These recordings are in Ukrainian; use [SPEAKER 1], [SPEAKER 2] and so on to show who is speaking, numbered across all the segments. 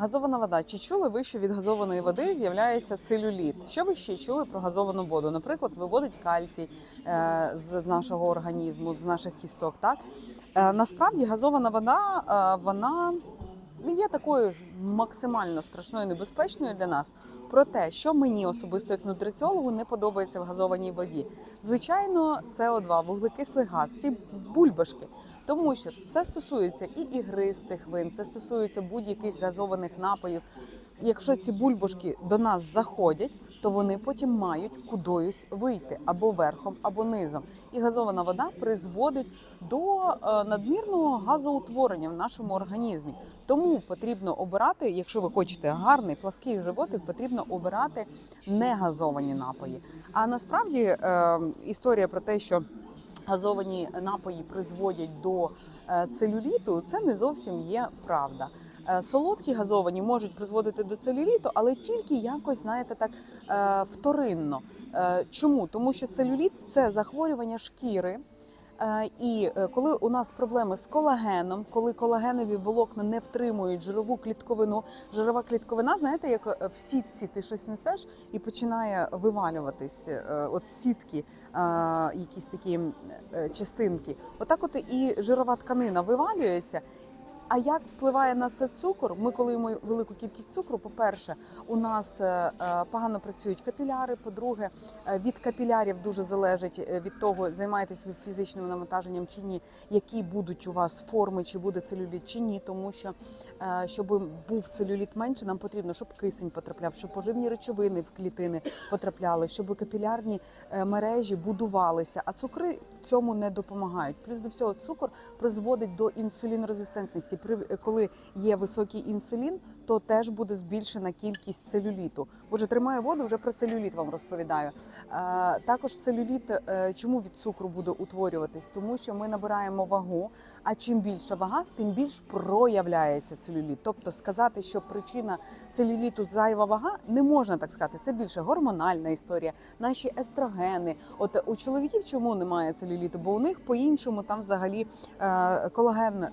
[SPEAKER 1] Газована вода. Чи чули ви, що від газованої води з'являється целюліт? Що ви ще чули про газовану воду? Наприклад, виводить кальцій е, з нашого організму, з наших кісток. Так е, насправді газована вода е, вона не є такою максимально страшною небезпечною для нас. Про те, що мені особисто як нутриціологу не подобається в газованій воді. Звичайно, СО2, вуглекислий газ, ці бульбашки. Тому що це стосується і ігристих вин, це стосується будь-яких газованих напоїв. Якщо ці бульбашки до нас заходять, то вони потім мають кудись вийти або верхом, або низом. І газована вода призводить до е, надмірного газоутворення в нашому організмі. Тому потрібно обирати, якщо ви хочете гарний плаский животик, потрібно обирати негазовані напої. А насправді е, історія про те, що газовані напої призводять до е, целюліту, це не зовсім є правда. Е, Солодкі газовані можуть призводити до целюліту, але тільки якось, знаєте, так е, вторинно. Чому? Тому що целюліт це захворювання шкіри. Е, І е, коли у нас проблеми з колагеном, коли колагенові волокна не втримують жирову клітковину, жирова клітковина, знаєте, як е, в сітці ти щось несеш і починає вивалюватись от сітки, якісь такі частинки. Отак, от і жирова тканина вивалюється. А як впливає на це цукор? Ми, коли їмо велику кількість цукру, по-перше, у нас е, е, погано працюють капіляри. По-друге, е, від капілярів дуже залежить від того, займаєтесь ви фізичним навантаженням чи ні, які будуть у вас форми, чи буде целюліт, чи ні. Тому що щоб був целюліт менше, нам потрібно, щоб кисень потрапляв, щоб поживні речовини в клітини потрапляли, щоб капілярні мережі будувалися. А цукри цьому не допомагають. Плюс до всього, цукор призводить до інсулінорезистентності. Коли є високий інсулін, то теж буде збільшена кількість целюліту. Боже, тримаю воду, вже про целюліт вам розповідаю. Е, також целюліт е, чому від цукру буде утворюватись? Тому що ми набираємо вагу. А чим більша вага, тим більш проявляється целюліт. Тобто сказати, що причина целюліту зайва вага, не можна так сказати. Це більше гормональна історія, наші естрогени. От у чоловіків чому немає целюліту? Бо у них по-іншому там взагалі е, колаген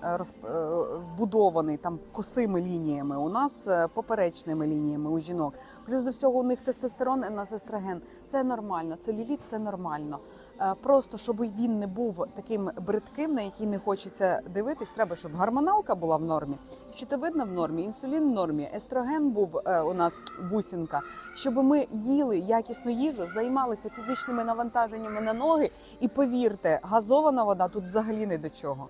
[SPEAKER 1] вбудований там косими лініями. У нас е, поперечними лініями у жінок. Плюс до всього у них тестостерон, у нас естроген. Це нормально. Целюліт це нормально. Е, Просто щоб він не був таким бридким, на який не хочеться дивитись, треба, щоб гормоналка була в нормі, щитовидна в нормі, інсулін в нормі, естроген був е, у нас бусинка. Щоб ми їли якісну їжу, займалися фізичними навантаженнями на ноги. І повірте, газована вода тут взагалі не до чого.